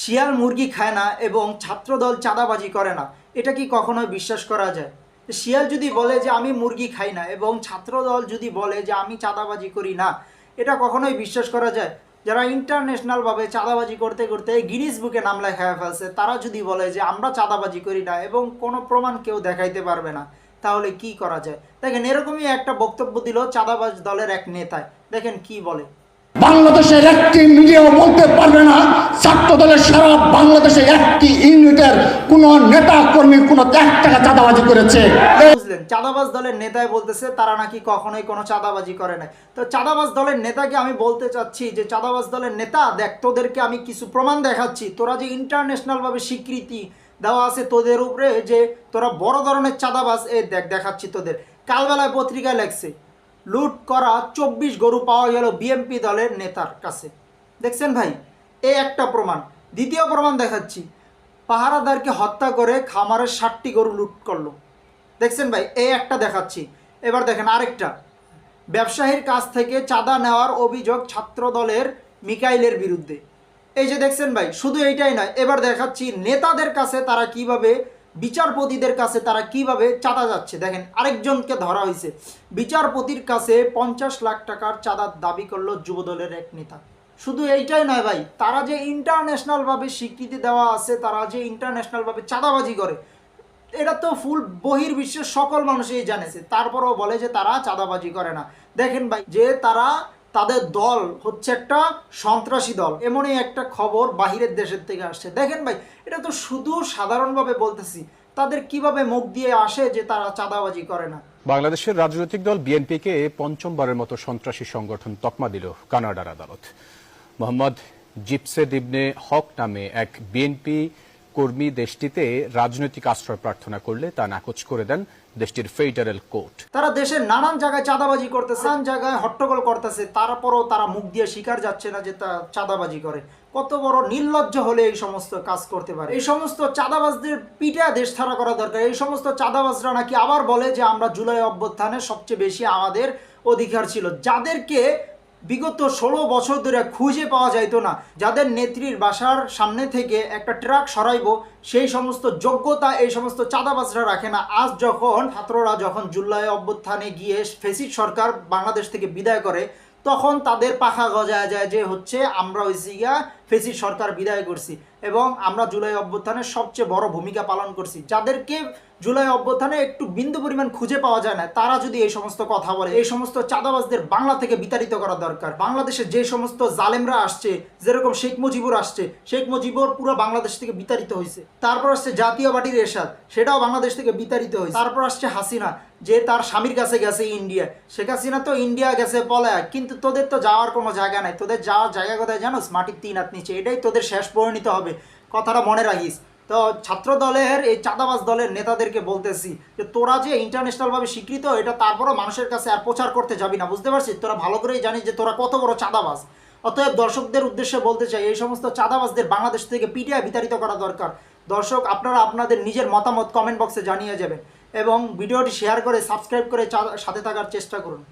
শিয়াল মুরগি খায় না এবং ছাত্রদল চাঁদাবাজি করে না, এটা কি কখনোই বিশ্বাস করা যায়? শিয়াল যদি বলে যে আমি মুরগি খাই না এবং ছাত্রদল যদি বলে যে আমি চাঁদাবাজি করি না, এটা কখনোই বিশ্বাস করা যায়? যারা ইন্টারন্যাশনালভাবে চাঁদাবাজি করতে করতে গিনিস বুকে নাম লেখায় ফেলছে, তারা যদি বলে যে আমরা চাঁদাবাজি করি না এবং কোনো প্রমাণ কেউ দেখাইতে পারবে না, তাহলে কি করা যায়? দেখেন এরকমই একটা বক্তব্য দিল চাঁদাবাজ দলের এক নেতায় দেখেন কি বলে। বাংলাদেশের একটি মিডিয়াও বলতে পারবে না। ছাত্র দলের সারা বাংলাদেশে একটি ইউনিটের কোন নেতা কর্মী কোন এক টাকা চাঁদাবাজি করেছে। চাঁদাবাজ দলের নেতাই বলতেছে, তারা নাকি কখনোই কোনো চাঁদাবাজি করে নাই। তো চাঁদাবাজ দলের নেতাকে আমি বলতে চাচ্ছি যে, চাঁদাবাজ দলের নেতা, দেখ, তোদেরকে আমি কিছু প্রমাণ দেখাচ্ছি। তোরা যে ইন্টারন্যাশনালভাবে স্বীকৃতি দেওয়া আছে, তোদের উপরে যে তোরা বড় ধরনের চাঁদাবাজ এ দেখ, দেখাচ্ছি তোদের। কালবেলায় পত্রিকায় লেখছে লুট করা চব্বিশ গরু পাওয়া গেল বিএমপি দলের নেতার কাছে। দেখছেন ভাই? এই একটা প্রমাণ। দ্বিতীয় প্রমাণ দেখাচ্ছি। পাহারাদারকে হত্যা করে খামারের ষাটটি গরু লুট করল। দেখছেন ভাই? এই একটা দেখাচ্ছি। এবার দেখেন আরেকটা। ব্যবসায়ীর কাছ থেকে চাঁদা নেওয়ার অভিযোগ ছাত্র দলের মিকাইলের বিরুদ্ধে। এই যে দেখছেন ভাই? শুধু এইটাই নয়, এবার দেখাচ্ছি নেতাদের কাছে তারা কীভাবে বিচারপতিদের কাছে তারা কীভাবে চাঁদা যাচ্ছে? দেখেন, আরেকজনকে ধরা হয়েছে। বিচারপতির কাছে পঞ্চাশ লাখ টাকার চাঁদার দাবি করল যুবদলের এক নেতা। শুধু এইটাই নয় ভাই, তারা যে ইন্টারন্যাশনালভাবে স্বীকৃতি দেওয়া আছে, তারা যে ইন্টারন্যাশনালভাবে চাঁদাবাজি করে, এটা তো ফুল বহির বিশ্বের সকল মানুষই জানেছে। তারপরেও বলে যে তারা চাঁদাবাজি করে না। দেখেন ভাই, যে তারা তাদের দল হচ্ছে একটা সন্ত্রাসী দল। এমনই একটা খবর বাহিরের দেশের থেকে আসছে। দেখেন ভাই, এটা তো শুধু সাধারণভাবে বলতেছি। তাদের কীভাবে মুখ দিয়ে আসে যে তারা চাঁদাবাজি করে না? বাংলাদেশের রাজনৈতিক দল বিএনপিকে পঞ্চমবারের মতো সন্ত্রাসী সংগঠন তকমা দিল কানাডার আদালত। মোহাম্মদ জিপসেদ ইবনে হক নামে এক বিএনপি কর্মী দেশটিতে রাজনৈতিক আশ্রয় প্রার্থনা করলে তা নাকচ করে দেন দেশটির ফেডারেল কোর্ট। তারা দেশের নানান জায়গায় চাঁদাবাজি করতেছে, নানান জায়গায় হট্টগোল করতেছে, তারপরও তারা মুখ দিয়ে স্বীকার যাচ্ছে না যে তা চাঁদাবাজি করে। কত বড় নির্লজ্জ হলে এই সমস্ত কাজ করতে পারে। এই সমস্ত চাঁদাবাজদের পিঠা দেশ ছাড়া করা দরকার। এই সমস্ত চাঁদাবাজরা নাকি আবার বলে যে আমরা জুলাই অভ্যুত্থানে সবচেয়ে বেশি আমাদের অধিকার ছিল। যাদেরকে বিগত ষোলো বছর ধরে খুঁজে পাওয়া যাইতো না। যাদের নেত্রীর বাসার সামনে থেকে একটা ট্রাক সরাইব, সেই সমস্ত যোগ্যতা, এই সমস্ত চাঁদাবাজরা রাখে না। আজ যখন, ছাত্ররা যখন জুলাই অভ্যুত্থানে গিয়ে ফেসিড সরকার বাংলাদেশ থেকে বিদায় করে, তখন তাদের পাখা গজায় যায় যে হচ্ছে, আমরা হয়েছি ফেসিড সরকার বিদায় করছি এবং আমরা জুলাই অভ্যুত্থানের সবচেয়ে বড় ভূমিকা পালন করছি। যাদেরকে জুলাই অভ্যুত্থানে একটু বিন্দু পরিমাণ খুঁজে পাওয়া যায় না, তারা যদি এই সমস্ত কথা বলে, এই সমস্ত চাঁদাবাজদের বাংলা থেকে বিতাড়িত করা দরকার, বাংলাদেশে যে সমস্ত জালেমরা আসছে, যেরকম শেখ মুজিবুর আসছে, শেখ মুজিবুর পুরো বাংলাদেশ থেকে বিতাড়িত হয়েছে। তারপর আসছে জাতীয় পার্টির এরশাদ, সেটাও বাংলাদেশ থেকে বিতাড়িত হয়েছে। তারপর আসছে হাসিনা, যে তার স্বামীর কাছে গেছে ইন্ডিয়া শেখ হাসিনা তো ইন্ডিয়া গেছে পলায়া কিন্তু তোদের তো যাওয়ার কোনো জায়গা নাই। তোদের যাওয়ার জায়গা কোথায় জানোস? মাটির তিন হাত নিচে এটাই তোদের শেষ পরিণত হবে। কথাটা মনে রাখিস। তো ছাত্র দলের এই চাঁদাবাজ দলের নেতাদেরকে বলতেছি যে, তোরা যে ইন্টারন্যাশনালভাবে স্বীকৃত, এটা তারপরও মানুষের কাছে আর প্রচার করতে যাবি না, বুঝতে পারছিস? তোরা ভালো করেই জানিস যে, তোরা কত বড় চাঁদাবাজ। অতএব দর্শকদের উদ্দেশ্যে বলতে চাই, এই সমস্ত চাঁদাবাজদের বাংলাদেশ থেকে পিটিআই বিতাড়িত করা দরকার। দর্শক, আপনারা আপনাদের নিজের মতামত কমেন্ট বক্সে জানিয়ে যাবেন এবং ভিডিওটি শেয়ার করে সাবস্ক্রাইব করে সাথে থাকার চেষ্টা করুন।